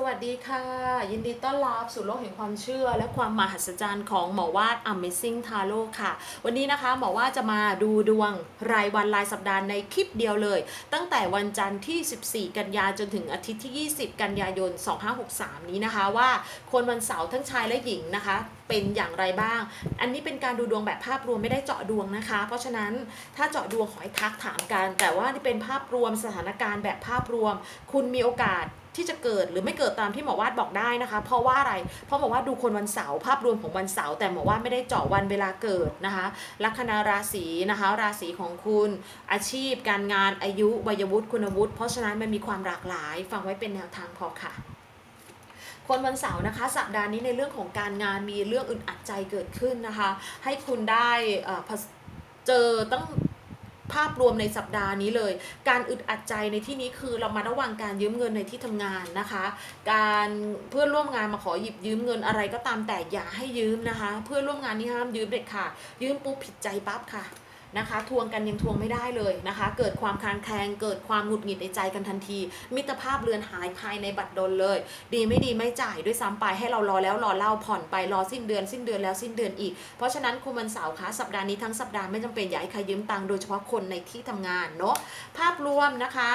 สวัสดีค่ะ ยินดีต้อนรับสู่โลกแห่งความเชื่อ และความมหัศจรรย์ของหมอวาด Amazing Tarot ค่ะ วันนี้นะคะหมอวาดจะมาดูดวงรายวันรายสัปดาห์ในคลิปเดียวเลย ตั้งแต่วันจันทร์ที่ 14 กันยาจนถึงอาทิตย์ที่ 20 กันยายน 2563 นี้นะคะว่าคนวันเสาร์ทั้งชายและหญิงนะคะ เป็นอย่างไรบ้าง อันนี้เป็นการดูดวงแบบภาพรวมไม่ได้เจาะดวงนะคะ เพราะฉะนั้นถ้าเจาะดวงขอให้ทักถามกัน แต่ว่านี่เป็นภาพรวมสถานการณ์แบบภาพรวม คุณมีโอกาส ที่จะเกิดหรือไม่เกิดตามที่หมอวาดบอกได้นะคะ เพราะว่าอะไร เพราะหมอวาดดูคนวันเสาร์ภาพรวมของวันเสาร์แต่หมอวาดไม่ได้เจาะวันเวลาเกิดนะคะ ลัคนาราศีนะคะ ราศีของคุณ อาชีพ การงานอายุวัยวุฒิคุณวุฒิเพราะฉะนั้นมันมีความหลากหลาย ฟังไว้เป็นแนวทางพอค่ะคนวันเสาร์นะคะ สัปดาห์นี้ในเรื่องของการงานมีเรื่องอึดอัดใจเกิดขึ้นนะคะ ให้คุณได้เจอตั้ง ภาพรวมในสัปดาห์นี้เลย การอึดอัดใจในที่นี้คือเรามาระวังการยืมเงินในที่ทำงานนะคะ การเพื่อนร่วมงานมาขอหยิบยืมเงินอะไรก็ตามแต่อย่าให้ยืมนะคะ เพื่อนร่วมงานนี่ห้ามยืมเด็ดขาดยืมปุ๊บผิดใจปั๊บค่ะ นะคะทวงกันยังทวงไม่ได้เลยนะคะ เกิดความคลางแคลงเกิดความหงุดหงิดในใจกันทันที มิตรภาพเลือนหายภายในบัตรดลเลย ดีไม่ดีไม่จ่ายด้วยซ้ำไปให้เรารอแล้วรอเล่าผ่อนไปรอสิ้นเดือน สิ้นเดือนแล้วสิ้นเดือนอีก เพราะฉะนั้นคุณวันเสาร์คะสัปดาห์นี้ทั้งสัปดาห์ไม่จำเป็นอย่าให้ใครยืมตังค์โดยเฉพาะคนในที่ทำงานเนาะภาพรวมนะคะ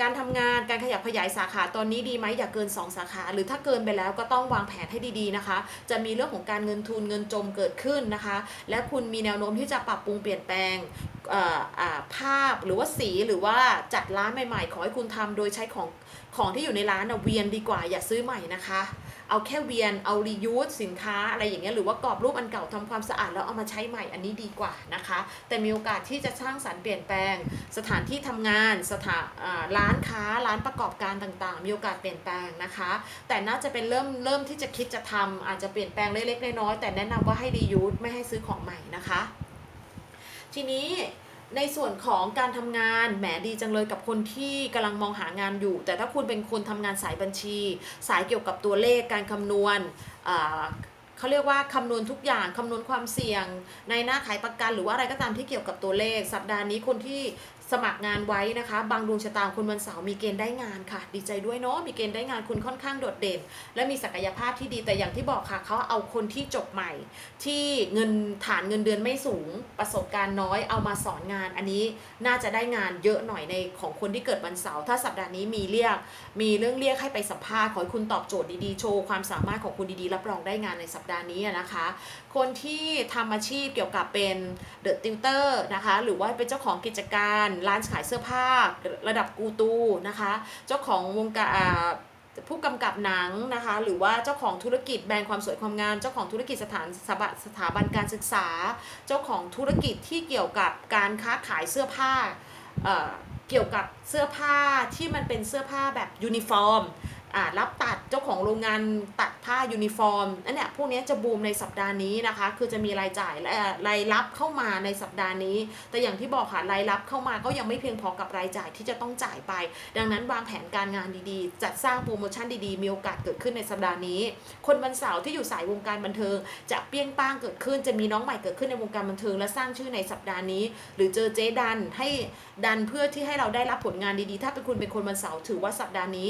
การทำงานการขยับขยายสาขาตอนนี้ดีไหมอย่าเกิน 2 สาขา หรือถ้าเกินไปแล้วก็ต้องวางแผนให้ดีๆนะคะ จะมีเรื่องของการเงินทุนเงินจมเกิดขึ้นนะคะ และคุณมีแนวโน้มที่จะปรับปรุงเปลี่ยนแปลง ภาพหรือว่าสีหรือว่าจัดร้านใหม่ๆ ขอให้คุณทำโดยใช้ของของที่อยู่ในร้านเวียนดีกว่าอย่าซื้อใหม่นะคะ เอาแค่เวียนเอารียูสสินค้าอะไรอย่างเงี้ยหรือว่ากรอบรูปอันเก่าทำความสะอาดแล้วเอามาใช้ใหม่อันนี้ดีกว่านะคะ แต่มีโอกาสที่จะสร้างสรรค์เปลี่ยนแปลง สถานที่ทำงานสถานร้านค้าร้านประกอบการต่างๆ มีโอกาสเปลี่ยนแปลงนะคะ แต่น่าจะเป็นเริ่มเริ่มที่จะคิดจะทำอาจจะเปลี่ยนแปลงเล็กๆน้อยๆแต่แนะนำว่าให้รียูสไม่ให้ซื้อของใหม่นะคะ ทีนี้ในส่วนของการทำงานแหมดีจังเลยกับคนที่กำลังมองหางานอยู่ แต่ถ้าคุณเป็นคนทำงานสายบัญชี สายเกี่ยวกับตัวเลขการคำนวณเขาเรียกว่าคำนวณทุกอย่างคำนวณความเสี่ยง ในหน้าขายประกันหรือว่าอะไรก็ตามที่เกี่ยวกับตัวเลข สัปดาห์นี้คนที่ สมัครงานไว้นะคะ บางดวงชะตาคนวันเสาร์มีเกณฑ์ได้งานค่ะ ดีใจด้วยเนาะมีเกณฑ์ได้งานคุณค่อนข้างโดดเด่น และมีศักยภาพที่ดีแต่อย่างที่บอกค่ะเขาเอาคนที่จบใหม่ ที่เงินฐานเงินเดือนไม่สูง ประสบการณ์น้อยเอามาสอนงาน อันนี้น่าจะได้งานเยอะหน่อยในของคนที่เกิดวันเสาร์ถ้าสัปดาห์นี้มีเรียก มีเรื่องเรียกให้ไปสัมภาษณ์ขอให้คุณตอบโจทย์ดีๆโชว์ความสามารถของคุณดีๆรับรองได้งานในสัปดาห์นี้นะคะ คนที่ทำอาชีพเกี่ยวกับเป็นเดอะติวเตอร์นะคะหรือว่าเป็นเจ้าของกิจการร้านขายเสื้อผ้าระดับกูตูนะคะ เจ้าของวงการผู้กำกับหนังนะคะ หรือว่าเจ้าของธุรกิจแบรนด์ความสวยความงาม เจ้าของธุรกิจสถานสถาบันสถาบันการศึกษา เจ้าของธุรกิจที่เกี่ยวกับการค้าขายเสื้อผ้าเเกี่ยวกับเสื้อผ้าที่มันเป็นเสื้อผ้าแบบยูนิฟอร์ม รับตัดเจ้าของโรงงานตัดผ้ายูนิฟอร์มนั่นเนี่ยพวกนี้จะบูมในสัปดาห์นี้นะคะ คือจะมีรายจ่ายและรายรับเข้ามาในสัปดาห์นี้ แต่อย่างที่บอกค่ะรายรับเข้ามาก็ยังไม่เพียงพอกับรายจ่ายที่จะต้องจ่ายไป ดังนั้นวางแผนการงานดีๆ จัดสร้างโปรโมชั่นดีๆ มีโอกาสเกิดขึ้นในสัปดาห์นี้ คนวันเสาร์ที่อยู่สายวงการบันเทิง จะเปี้ยงป้างเกิดขึ้น จะมีน้องใหม่เกิดขึ้นในวงการบันเทิง และสร้างชื่อในสัปดาห์นี้ หรือเจอเจ๊ดันให้ดันเพื่อที่ให้เราได้รับผลงานดีๆ ถ้าเป็นคุณเป็นคนวันเสาร์ถือว่าสัปดาห์นี้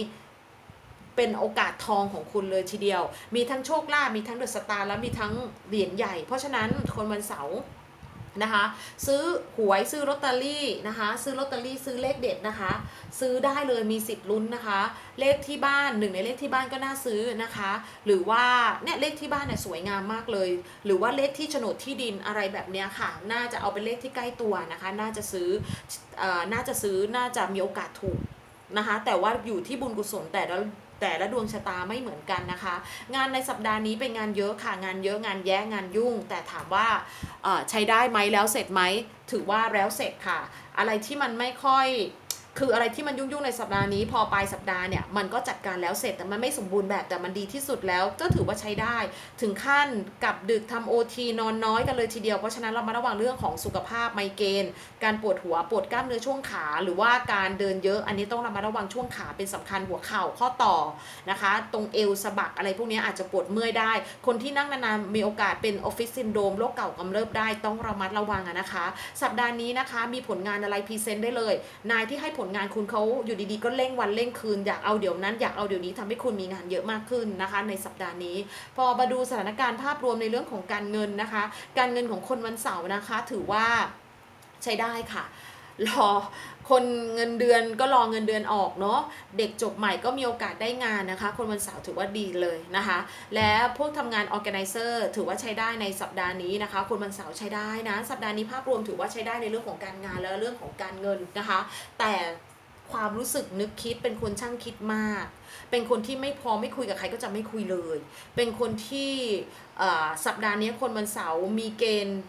เป็นโอกาสทองของคุณเลยทีเดียว มีทั้งโชคลาภมีทั้งเดอะสตาร์และมีทั้งเหรียญใหญ่ เพราะฉะนั้นคนวันเสาร์นะคะซื้อหวยซื้อลอตเตอรี่นะคะซื้อลอตเตอรี่ซื้อเลขเด็ดนะคะ ซื้อได้เลยมีสิทธิ์ลุ้นนะคะ เลขที่บ้านหนึ่งในเลขที่บ้านก็น่าซื้อนะคะ หรือว่าเนี่ยเลขที่บ้านเนี่ยสวยงามมากเลย หรือว่าเลขที่โฉนดที่ดินอะไรแบบเนี้ยค่ะ น่าจะเอาเป็นเลขที่ใกล้ตัวนะคะ น่าจะซื้อเอ่อน่าจะซื้อน่าจะมีโอกาสถูกนะคะ แต่ว่าอยู่ที่บุญกุศลแต่ละ แต่ละดวงชะตาไม่เหมือนกันนะคะ งานในสัปดาห์นี้เป็นงานเยอะค่ะงานเยอะงานแย่งานยุ่ง แต่ถามว่าใช้ได้ไหมแล้วเสร็จไหมถือว่าแล้วเสร็จค่ะ อะไรที่มันไม่ค่อย คืออะไรที่มันยุ่งๆในสัปดาห์นี้ พอปลายสัปดาห์เนี่ยมันก็จัดการแล้วเสร็จแต่มันไม่สมบูรณ์แบบแต่มันดีที่สุดแล้วก็ถือว่าใช้ได้ ถึงขั้นกลับดึกทำโอทีนอนน้อยกันเลยทีเดียวเพราะฉะนั้นเรามาระวังเรื่องของสุขภาพไมเกรนการปวดหัวปวดกล้ามเนื้อช่วงขา หรือว่าการเดินเยอะอันนี้ต้องระมัดระวังช่วงขาเป็นสำคัญหัวเข่าข้อต่อนะคะ ตรงเอวสะบักอะไรพวกนี้อาจจะปวดเมื่อยได้ คนที่นั่งนานๆมีโอกาสเป็นออฟฟิศซินโดรมโรคเก่ากำเริบได้ต้องระมัดระวังนะคะ สัปดาห์นี้นะคะ มีผลงานอะไรพรีเซนต์ได้เลย นายที่ให้ผลลงานคุณเขาอยู่ดีๆ ก็เร่งวันเร่งคืนอยากเอาเดี๋ยวนั้นอยากเอาเดี๋ยวนี้ทำให้คุณมีงานเยอะมากขึ้นนะคะ ในสัปดาห์นี้ พอมาดูสถานการณ์ภาพรวมในเรื่องของการเงินนะคะ การเงินของคนวันเสาร์นะคะ ถือว่าใช้ได้ค่ะ รอคนเงินเดือนก็รอเงินเดือนออกเนาะเด็กจบใหม่ก็มีโอกาสได้งานนะคะ คนวันเสาร์ถือว่าดีเลยนะคะ และพวกทำงาน organizer ถือว่าใช้ได้ในสัปดาห์นี้นะคะ คนวันเสาร์ใช้ได้นะ สัปดาห์นี้ภาพรวมถือว่าใช้ได้ในเรื่องของการงานและเรื่องของการเงินนะคะ แต่ความรู้สึกนึกคิดเป็นคนช่างคิดมาก เป็นคนที่ไม่พอไม่คุยกับใครก็จะไม่คุยเลย เป็นคนที่สัปดาห์นี้คนวันเสาร์มีเกณฑ์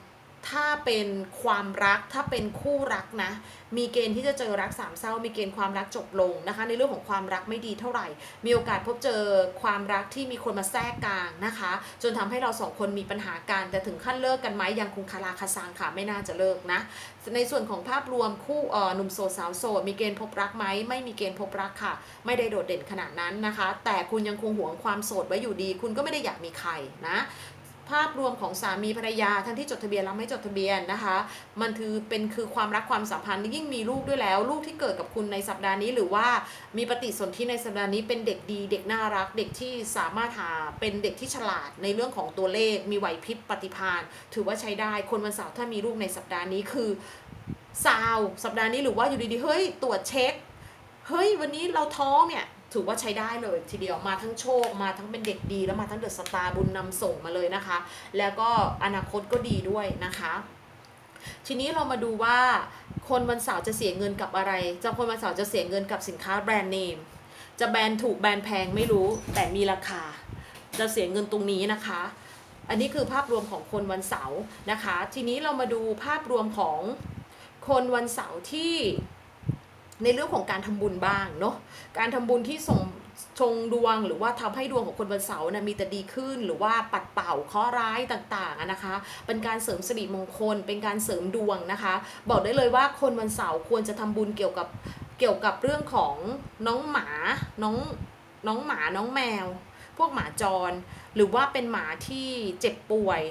ถ้าเป็นความรักถ้าเป็นคู่รักนะ มีเกณฑ์ที่จะเจอรักสามเศร้า มีเกณฑ์ความรักจบลงนะคะ ในเรื่องของความรักไม่ดีเท่าไหร่ มีโอกาสพบเจอความรักที่มีคนมาแทรกกลางนะคะ จนทำให้เราสองคนมีปัญหากันแต่ถึงขั้นเลิกกันไหมยังคงคาราคาซังค่ะไม่น่าจะเลิกนะ ในส่วนของภาพรวมคู่เอ่อหนุ่มโสดสาวโสดมีเกณฑ์พบรักไหมไม่มีเกณฑ์พบรักค่ะ ไม่ได้โดดเด่นขนาดนั้นนะคะ แต่คุณยังคงหวงความโสดไว้อยู่ดี คุณก็ไม่ได้อยากมีใครนะ ภาพรวมของสามีภรรยาทั้งที่จดทะเบียนและไม่จดทะเบียนนะคะ มันคือเป็นคือความรักความสัมพันธ์ยิ่งมีลูกด้วยแล้ว ลูกที่เกิดกับคุณในสัปดาห์นี้ หรือว่ามีปฏิสนธิในสัปดาห์นี้เป็นเด็กดี เด็กน่ารัก เด็กที่สามารถหาเป็นเด็กที่ฉลาดในเรื่องของตัวเลข มีไหวพริบปฏิภาณถือว่าใช้ได้คนวันเสาร์ถ้ามีลูกในสัปดาห์นี้คือซาวสัปดาห์นี้หรือว่าอยู่ดีๆเฮ้ยตรวจเช็คเฮ้ยวันนี้เราท้องเนี่ย ถือว่าใช้ได้เลยทีเดียวมาทั้งโชคมาทั้งเป็นเด็กดี แล้วมาทั้งเดอะสตาร์บุญนำส่งมาเลยนะคะ แล้วก็อนาคตก็ดีด้วยนะคะ ทีนี้เรามาดูว่าคนวันเสาร์จะเสียเงินกับอะไรจะคนวันเสาร์จะเสียเงินกับสินค้าแบรนด์เนมจะแบรนด์ถูกแบรนด์แพงไม่รู้แต่มีราคา จะเสียเงินตรงนี้นะคะ อันนี้คือภาพรวมของคนวันเสาร์นะคะ ทีนี้เรามาดูภาพรวมของคนวันเสาร์ที่ ในเรื่องของการทำบุญบ้างเนาะการทำบุญที่ส่งชงดวงหรือว่าทำให้ดวงของคนวันเสาร์นะมีแต่ดีขึ้น หรือว่าปัดเป่าเคราะห์ร้ายต่างๆนะคะ เป็นการเสริมสิริมงคล เป็นการเสริมดวงนะคะ บอกได้เลยว่าคนวันเสาร์ควรจะทำบุญเกี่ยวกับเกี่ยวกับเรื่องของน้องหมาน้องน้องหมาน้องแมว พวกหมาจร หรือว่าเป็นหมาที่เจ็บป่วย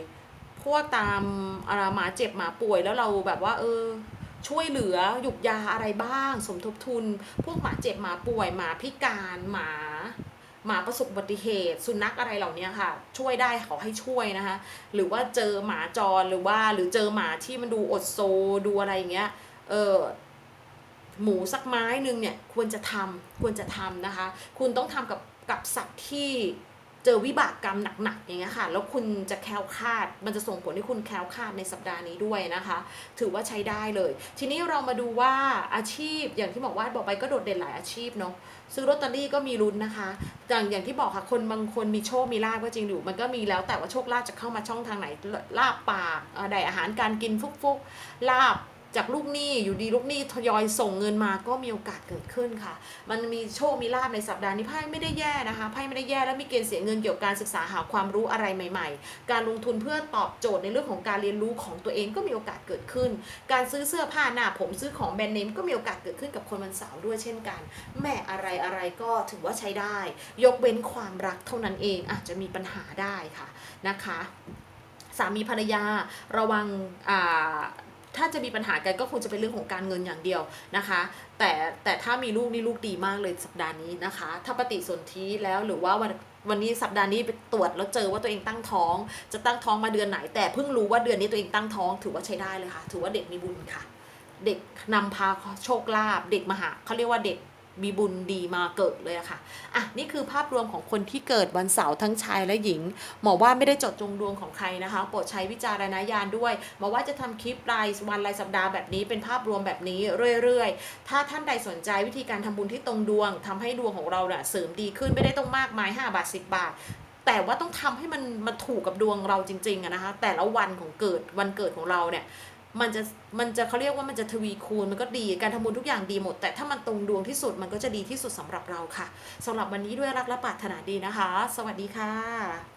พวกตามอาหมาเจ็บหมาป่วยแล้วเราแบบว่าเออ ช่วยเหลือหยุกยาอะไรบ้าง สมทบทุน พวกหมาเจ็บหมาป่วยหมาพิการหมาหมาประสบอุบัติเหตุ สุนัขอะไรเหล่านี้ค่ะ ช่วยได้เขาให้ช่วยนะคะ หรือว่าเจอหมาจรหรือว่าหรือเจอหมาที่มันดูอดโซดูอะไรอย่างเงี้ยเออหมูสักไม้หนึ่งเนี่ยควรจะทำควรจะทำนะคะ คุณต้องทำกับกับสัตว์ที่ เจอวิบากกรรมหนักๆอย่างเงี้ยค่ะ แล้วคุณจะแคล้วคลาด มันจะส่งผลให้คุณแคล้วคลาดในสัปดาห์นี้ด้วยนะคะ ถือว่าใช้ได้เลย ทีนี้เรามาดูว่าอาชีพอย่างที่บอกว่าบอกไปก็โดดเด่นหลายอาชีพเนาะซื้อลอตเตอรี่ก็มีลุ้นนะคะอย่างอย่างที่บอกค่ะคนบางคนมีโชคมีลาบก็จริงอยู่ มันก็มีแล้วแต่ว่าโชคลาภจะเข้ามาช่องทางไหนลาบปากได้อาหารการกินฟุกๆลาบ จากลูกหนี้อยู่ดีลูกหนี้ทยอยส่งเงินมาก็มีโอกาสเกิดขึ้นค่ะ มันมีโชคมีลาบในสัปดาห์นี้ไพ่ไม่ได้แย่นะคะไพ่ไม่ได้แย่แล้วมีเกณฑ์เสียเงินเกี่ยวกับการศึกษาหาความรู้อะไรใหม่ ๆ การลงทุนเพื่อตอบโจทย์ในเรื่องของการเรียนรู้ของตัวเองก็มีโอกาสเกิดขึ้น การซื้อเสื้อผ้าหน้าผมซื้อของแบรนด์เนมก็มีโอกาสเกิดขึ้นกับคนวันเสาร์ด้วยเช่นกันแม่อะไรอะไรก็ถือว่าใช้ได้ ยกเว้นความรักเท่านั้นเองอาจจะมีปัญหาได้ค่ะนะคะสามีภรรยาระวังอ่า ถ้าจะมีปัญหากันก็คงจะเป็นเรื่องของการเงินอย่างเดียวนะคะ แต่แต่ถ้ามีลูกนี่ลูกดีมากเลยสัปดาห์นี้นะคะ ถ้าปฏิสนธิแล้วหรือว่าวันวันนี้สัปดาห์นี้ไปตรวจแล้วเจอว่าตัวเองตั้งท้อง จะตั้งท้องมาเดือนไหน แต่เพิ่งรู้ว่าเดือนนี้ตัวเองตั้งท้อง ถือว่าใช้ได้เลยค่ะ ถือว่าเด็กมีบุญค่ะ เด็กนำพาโชคลาภเด็กมหาเขาเรียกว่าเด็ก มีบุญดีมาเกิดเลยอะค่ะ อะ นี่คือภาพรวมของคนที่เกิดวันเสาร์ทั้งชายและหญิง หมอว่าไม่ได้จดจงดวงของใครนะคะ โปรดใช้วิจารณญาณด้วย หมอว่าจะทำคลิปรายวันรายสัปดาห์แบบนี้เป็นภาพรวมแบบนี้เรื่อยๆ ถ้าท่านใดสนใจวิธีการทำบุญที่ตรงดวงทำให้ดวงของเราเนี่ยเสริมดีขึ้นไม่ได้ต้องมากมาย 5 บาท 10 บาทแต่ว่าต้องทำให้มันมาถูกกับดวงเราจริงๆอะนะคะ แต่ละวันของเกิดวันเกิดของเราเนี่ย มันจะมันจะเขาเรียกว่ามันจะทวีคูณมันก็ดีการทำบุญทุกอย่างดีหมด แต่ถ้ามันตรงดวงที่สุดมันก็จะดีที่สุดสำหรับเราค่ะสำหรับวันนี้ด้วยรักและปรารถนาดีนะคะ สวัสดีค่ะ